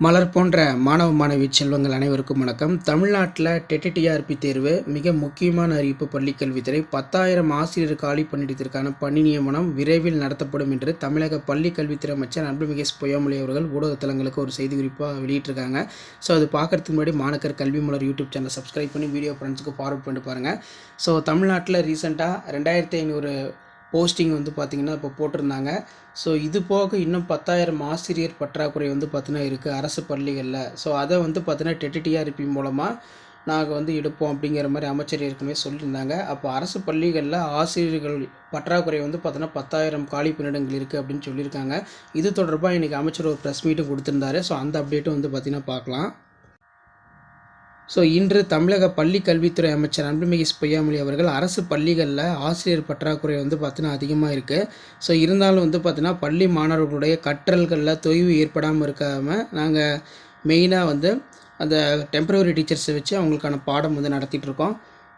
மலர் போன்ற மாணவ மாணவி செல்வங்கள் அனைவருக்கும் வணக்கம். தமிழ்நாட்டில் டெட்டிடிஆர்பி தேர்வு மிக முக்கியமான அறிவிப்பு பள்ளிக்கல்வித்துறை பத்தாயிரம் ஆசிரியர் காலி பணியிடத்திற்கான பணி நியமனம் விரைவில் நடத்தப்படும் என்று தமிழக பள்ளி கல்வித்துறை அமைச்சர் அன்புமிகு எஸ் பொய்யாமொழி அவர்கள் ஊடகத்தலங்களுக்கு ஒரு செய்தி குறிப்பாக வெளியிட்டிருக்காங்க. ஸோ அது பார்க்கறதுக்கு முன்னாடி Manakkar Kalvi Malar YouTube channel subscribe பண்ணி வீடியோ ஃப்ரெண்ட்ஸுக்கு ஃபார்வர்ட் பண்ணி பாருங்கள் ஸோ தமிழ்நாட்டில் ரீசெண்டாக ரெண்டாயிரத்தி ஐநூறு போஸ்டிங் வந்து பார்த்திங்கன்னா இப்போ போட்டிருந்தாங்க. ஸோ இது போக இன்னும் பத்தாயிரம் ஆசிரியர் பற்றாக்குறை வந்து பார்த்தீங்கன்னா இருக்குது அரசு பள்ளிகளில். ஸோ அதை வந்து பார்த்தீங்கன்னா டெட்டிடிஆர்பி மூலமாக நாங்கள் வந்து எடுப்போம் அப்படிங்கிற மாதிரி அமைச்சர் ஏற்கனவே சொல்லியிருந்தாங்க. அப்போ அரசு பள்ளிகளில் ஆசிரியர்கள் பற்றாக்குறை வந்து பார்த்தோன்னா பத்தாயிரம் காலி பணியிடங்கள் இருக்குது அப்படின்னு சொல்லியிருக்காங்க. இது தொடர்பாக இன்றைக்கி அமைச்சர் ஒரு ப்ரெஸ் மீட்டும் கொடுத்துருந்தாரு. ஸோ அந்த அப்டேட்டும் வந்து பார்த்திங்கன்னா பார்க்கலாம் ஸோ இன்று தமிழக பள்ளி கல்வித்துறை அமைச்சர் அன்புமிகு பொய்யாமொழி அவர்கள் அரசு பள்ளிகளில் ஆசிரியர் பற்றாக்குறை வந்து பார்த்தீங்கன்னா அதிகமாக இருக்குது ஸோ இருந்தாலும் வந்து பார்த்தீங்கன்னா பள்ளி மாணவர்களுடைய கற்றல்களில் தொய்வு ஏற்படாமல் இருக்காமல் நாங்கள் மெயினாக வந்து அந்த டெம்பரவரி டீச்சர்ஸை வச்சு அவங்களுக்கான பாடம் வந்து நடத்திட்டுருக்கோம்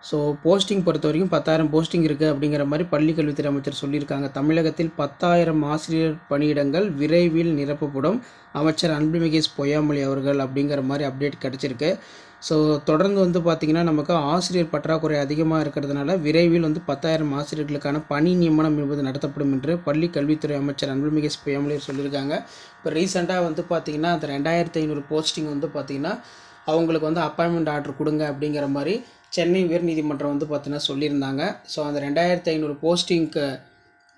ஸோ போஸ்டிங் பொறுத்த வரைக்கும் பத்தாயிரம் போஸ்டிங் இருக்குது அப்படிங்கிற மாதிரி பள்ளி கல்வித்துறை அமைச்சர் சொல்லியிருக்காங்க. தமிழகத்தில் பத்தாயிரம் ஆசிரியர் பணியிடங்கள் விரைவில் நிரப்பப்படும். அமைச்சர் அன்புமிகேஷ் பொய்யாமொழி அவர்கள் அப்படிங்கிற மாதிரி அப்டேட் கிடச்சிருக்கு. ஸோ தொடர்ந்து வந்து பார்த்திங்கன்னா நமக்கு ஆசிரியர் பற்றாக்குறை அதிகமாக இருக்கிறதுனால விரைவில் வந்து பத்தாயிரம் ஆசிரியர்களுக்கான பணி நியமனம் என்பது நடத்தப்படும் என்று பள்ளி கல்வித்துறை அமைச்சர் அன்புமிகேஷ் பொய்யாமொழி சொல்லியிருக்காங்க. இப்போ ரீசெண்டாக வந்து பார்த்திங்கன்னா அந்த ரெண்டாயிரத்தி ஐநூறு போஸ்டிங் வந்து பார்த்திங்கன்னா அவங்களுக்கு வந்து அப்பாயின்மெண்ட் ஆர்டர் கொடுங்க அப்படிங்கிற மாதிரி சென்னை உயர்நீதிமன்றம் வந்து பார்த்தீங்கன்னா சொல்லியிருந்தாங்க. ஸோ அந்த ரெண்டாயிரத்தி ஐநூறு போஸ்டிங்க்கு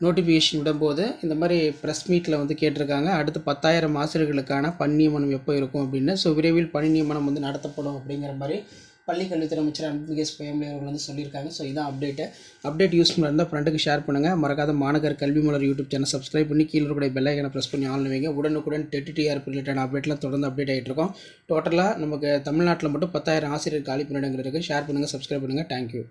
நோட்டிஃபிகேஷன் விடும்போது இந்த மாதிரி ப்ரெஸ் மீட்டில் வந்து கேட்டிருக்காங்க. அடுத்து பத்தாயிரம் ஆசிரியர்களுக்கான பணி நியமனம் எப்போ இருக்கும் அப்படின்னு. ஸோ விரைவில் பணி நியமனம் வந்து நடத்தப்படும் அப்படிங்கிற மாதிரி பள்ளி கல்வித்துறை அமைச்சர் அன்புகேஷ் பொய்யாமொழி அவர்கள் வந்து சொல்லியிருக்காங்க. ஸோ இதான் அப்டேட்டு அப்டேட் யூஸ்ஃபுல்லாக இருந்தால் ஃப்ரெண்டுக்கு ஷேர் பண்ணுங்கள் மறக்காத மாநகர் கல்வி மலர் யூடியூப் சேனல் சப்ஸ்கிரைப் பண்ணி கீழே இருக்கிற பெல்லைக்கனை ப்ரெஸ் பண்ணி ஆன்லைன் வைங்க. உடனுக்குடன் டெட்டு டெட்டிடிஆர் ரிலேட்டட் அப்டேட்லாம் தொடர்ந்து அப்டேட் ஆகிட்டு இருக்கோம். டோட்டலாக நமக்கு தமிழ்நாட்டில் மட்டும் பத்தாயிரம் ஆசிரியர் காலி பணியிடங்கள் ஷேர் பண்ணுங்கள் சப்ஸ்கிரைப் பண்ணுங்கள் தேங்க்யூ